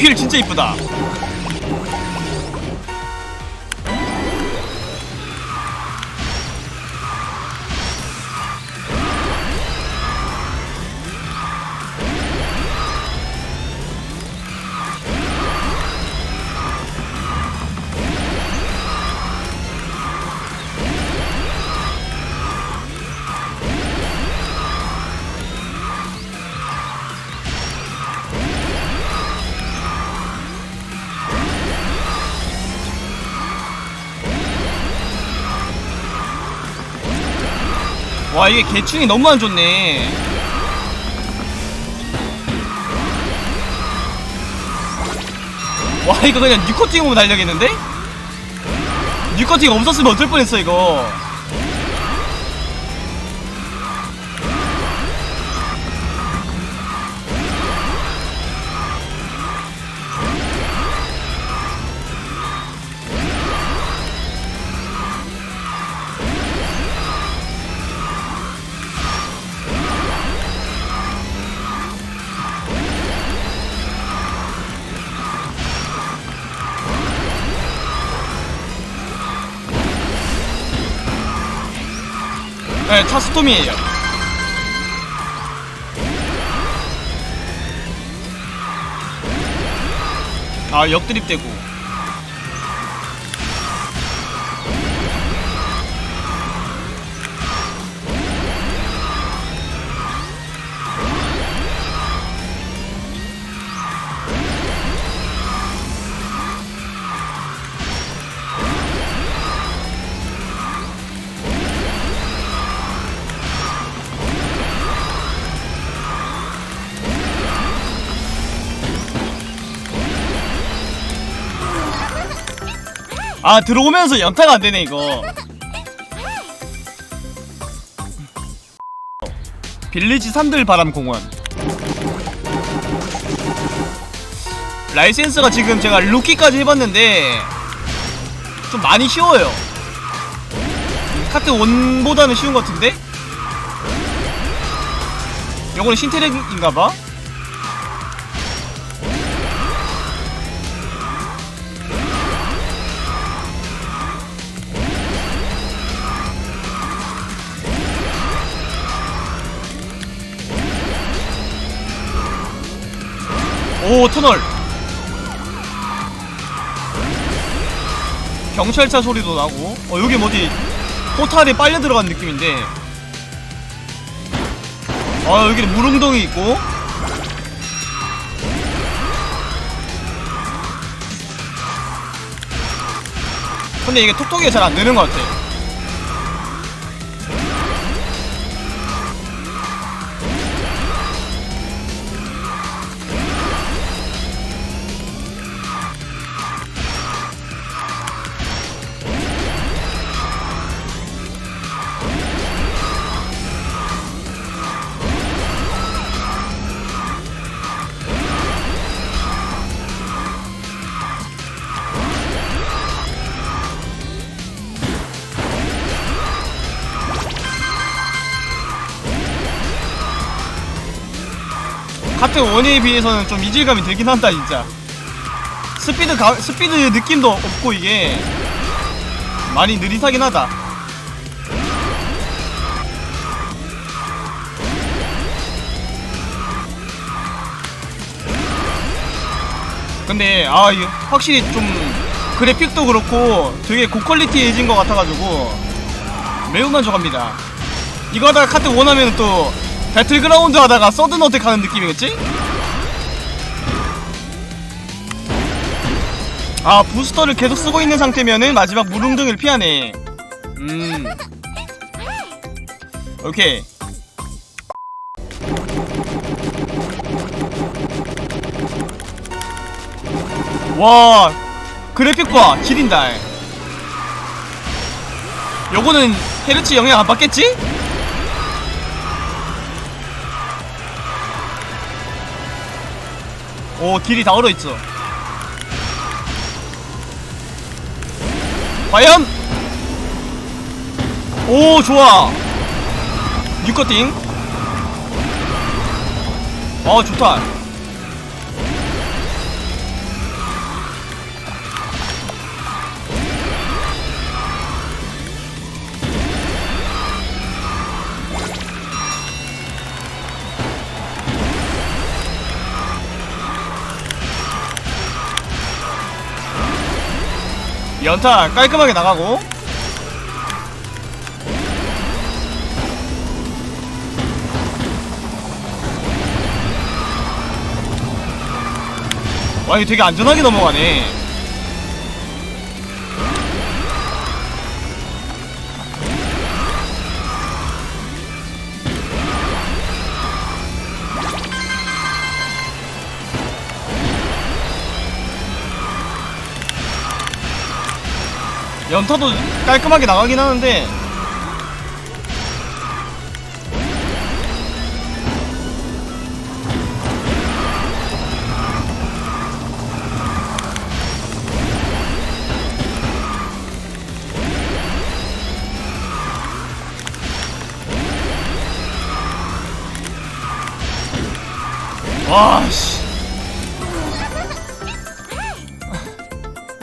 휠 진짜 이쁘다 와 이게 개충이 너무 안 좋네 와 이거 그냥 니코팅으로 달려겠는데? 니코팅 없었으면 어쩔 뻔했어 이거 네, 차 스톰이에요. 아, 역드립 되고. 아, 들어오면서 연타가 안 되네, 이거. 빌리지 산들 바람 공원. 라이센스가 지금 제가 루키까지 해봤는데 좀 많이 쉬워요. 카트 1보다는 쉬운 것 같은데? 요거는 신테렉인가봐? 오 터널. 경찰차 소리도 나고. 어 여기 뭐지? 포탈이 빨려 들어간 느낌인데. 아 여기는 물웅덩이 있고. 근데 이게 톡톡이가 잘 안 되는 것 같아 카트 1에 비해서는 좀 이질감이 들긴 한다 진짜. 스피드 가, 스피드 느낌도 없고 이게. 많이 느릿하긴 하다. 근데 아 확실히 좀 그래픽도 그렇고 되게 고퀄리티해진 것 같아가지고 매우 만족합니다. 이거 하다가 카트 원하면 또 배틀그라운드 하다가 서든 어택 하는 느낌이겠지? 아 부스터를 계속 쓰고 있는 상태면은 마지막 무릉등을 피하네 음 오케이 와 그래픽 봐 지린다 요거는 헤르츠 영향 안 받겠지? 오 딜이 다 얼어있어. 과연? 오 좋아. 뉴커팅. 어 좋다 연타 깔끔하게 나가고. 와 이거 되게 안전하게 넘어가네 연타도 깔끔하게 나가긴 하는데 와씨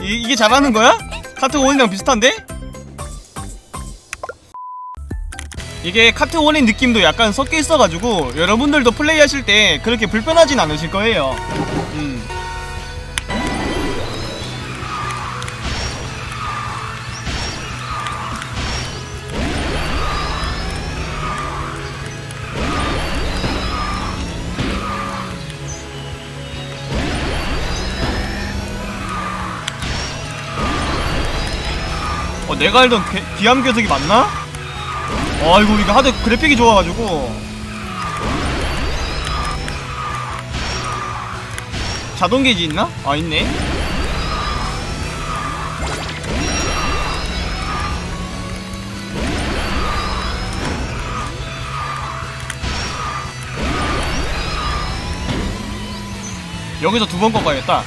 이, 이게 잘하는 거야? 카트 원이랑 비슷한데? 이게 카트 원의 느낌도 약간 섞여 있어가지고 여러분들도 플레이하실 때 그렇게 불편하진 않으실 거예요. 음. 어, 내가 알던 개- 비암괴석이 맞나? 아이고 이거 하드 그래픽이 좋아가지고 자동 게이지 있나? 아 있네 여기서 두번 꺾어야겠다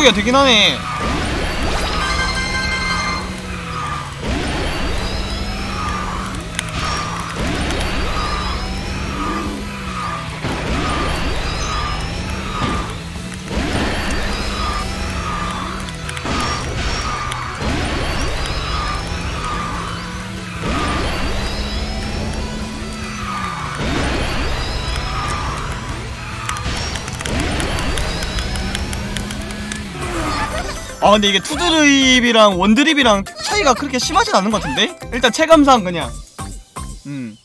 어, 톡톡이가 되긴 하네. 아 근데 이게 투드립이랑 원드립이랑 차이가 그렇게 심하진 않은 것 같은데? 일단 체감상 그냥 음